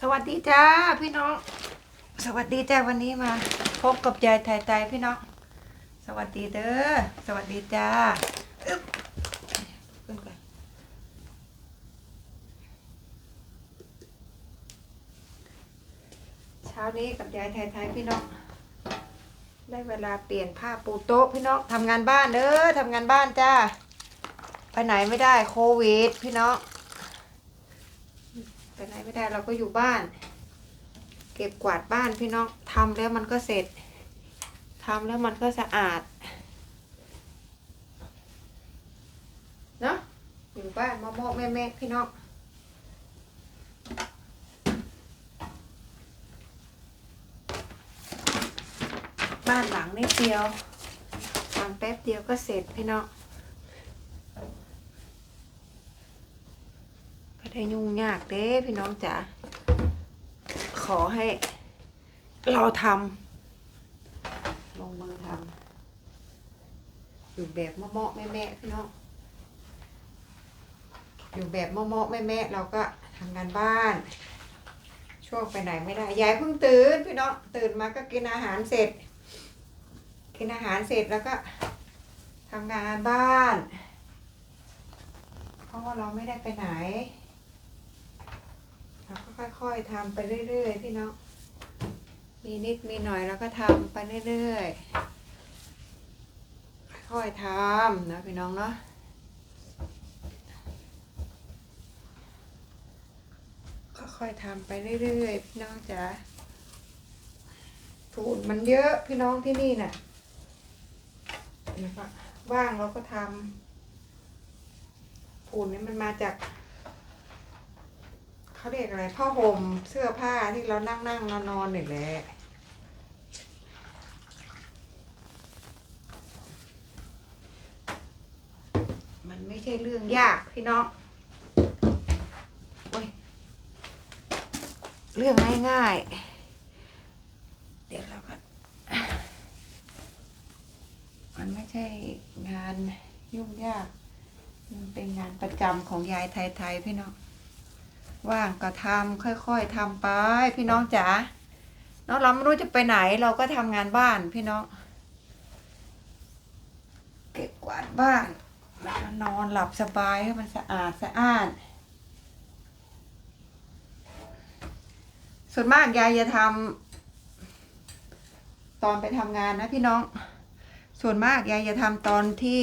สวัสดีจ้าพี่น้อง สวัสดีจ้าวันนี้มาพบกับยายไทยไตพี่น้อง สวัสดีเด้อ สวัสดีจ้าขึ้นก่อนเช้านี้กับยายไทยไทยพี่น้อง ได้เวลาเปลี่ยนผ้าปูโต๊ะพี่น้องทำงานบ้านเด้อทำงานบ้านจ้า ไปไหนไม่ได้โควิด พี่น้อง ไปไหนไม่ได้เราก็อยู่บ้าน เก็บกวาดบ้านพี่น้องทำแล้วมันก็เสร็จทำแล้วมันก็สะอาดเนาะอยู่บ้านมะม่วงแม่แม่ๆพี่น้องบ้านหลังนิดเดียวทำแป๊บเดียวก็เสร็จพี่น้อง ก็ได้ยุ่งยากเด้พี่น้องจ๋าขอให้เราทำลงมือทำอยู่แบบเมาะๆแม่พี่น้องอยู่แบบเมาะๆแม่เราก็ทำงานบ้าน ช่วงไปไหนไม่ได้ยายเพิ่งตื่นพี่น้องตื่นมาก็กินอาหารเสร็จ กินอาหารเสร็จแล้วก็ทำงานบ้าน เพราะว่าเราไม่ได้ไปไหน ค่อยๆทำไปเรื่อยๆพี่น้อง มีนิดมีหน่อยแล้วก็ทำไปเรื่อยๆ ค่อยๆทำนะพี่น้องเนาะค่อยๆทำไปเรื่อยๆพี่น้องจ๋าฝุ่นมันเยอะพี่น้องที่นี่น่ะนะคะว่างเราก็ทำฝุ่นนี่มันมาจาก เขาเรียกอะไรผ้าห่มเสื้อผ้าที่เรานั่งนั่งนอนนอนนี่แหละมันไม่ใช่เรื่องยากพี่น้องโอ้ยเรื่องง่ายๆ เดี๋ยวเราก็มันไม่ใช่งานยุ่งยาก มันเป็นงานประจำของยายไทยๆพี่น้อง ว่างก็ทำค่อยๆทำไป พี่น้องจ๋าเนาะเราไม่รู้จะไปไหนเราก็ทำงานบ้านพี่น้อง เก็บกวาดบ้านแล้วนอนหลับสบายให้มันสะอาดสะอ้าน ส่วนมากยายจะทำตอนไปทำงานนะพี่น้อง ส่วนมากยายจะทำตอนที่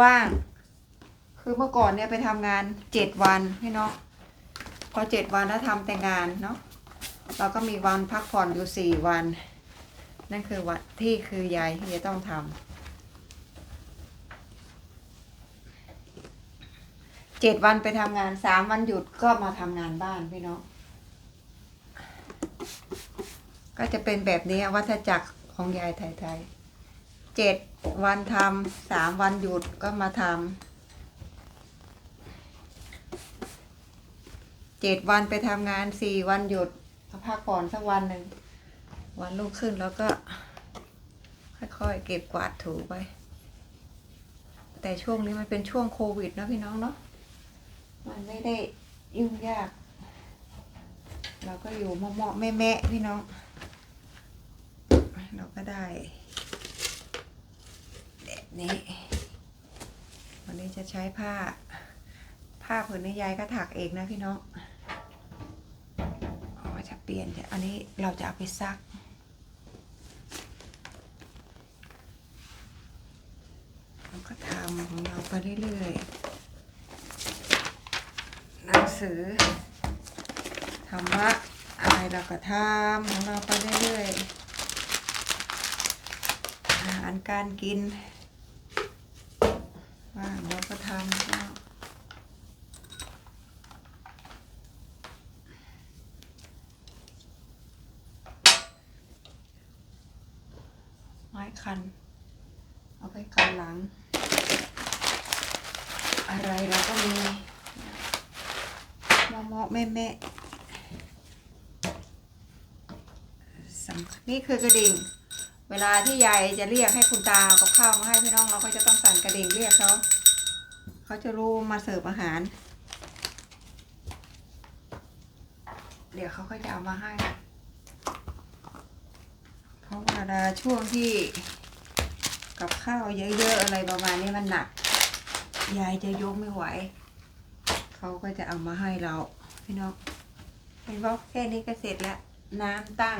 ว่าง คือเมื่อก่อนเนี่ยไปทำงานเจ็ดวันพี่น้อง พอเจ็ดวันแล้วทำแต่งานเนาะเราก็มีวันพักผ่อนอยู่สี่วัน นั่นคือวันที่คือยายที่จะต้องทำเจ็ดวันไปทำงานสามวันหยุดก็มาทำงานบ้านพี่น้องก็จะเป็นแบบนี้วัฏจักรของยายไทยๆเจ็ดวันทำสามวันหยุดก็มาทำ เจ็ดวันไปทำงานสี่วันหยุดพักผ่อนสักวันหนึ่ง วันรุ่งขึ้นแล้วก็ ค่อยๆ เก็บกวาดถูไป แต่ช่วงนี้มันเป็นช่วงโควิดนะพี่น้องเนาะมันไม่ได้ยุ่งยาก เราก็อยู่เหมาะๆแม่ๆพี่น้อง เราก็ได้แบบนี้ วันนี้จะใช้ผ้า ผ้าผืนนี้ยายก็ถักเองนะพี่น้อง ปลี่ยน อันนี้เราจะเอาไปซัก เราก็ทำของเราไปเรื่อยๆ หนังสือธรรมะอะไรเราก็ทำของเราไปเรื่อยๆ อาหารการกินว่างเราก็ทำก็ ไม้ คัน เอาไปกันหลัง อะไรเราก็มีมอมอแม่แม่สำคัญนี่คือกระดิ่ง เวลาที่ยายจะเรียกให้คุณตาเอากับข้าวมาให้พี่น้องเราก็จะต้องสั่นกระดิ่งเรียกเขาเขาจะรู้มาเสิร์ฟอาหาร เดี๋ยวเขาก็จะเอามาให้ะว่าเวลาช่วงที่กับข้าวเยอะๆอะไรประมาณนี้มันหนัก ยายจะยกไม่ไหว เขาก็จะเอามาให้เรา พี่น้องเห็นบอกแค่นี้ก็เสร็จแล้ว น้ำตั้ง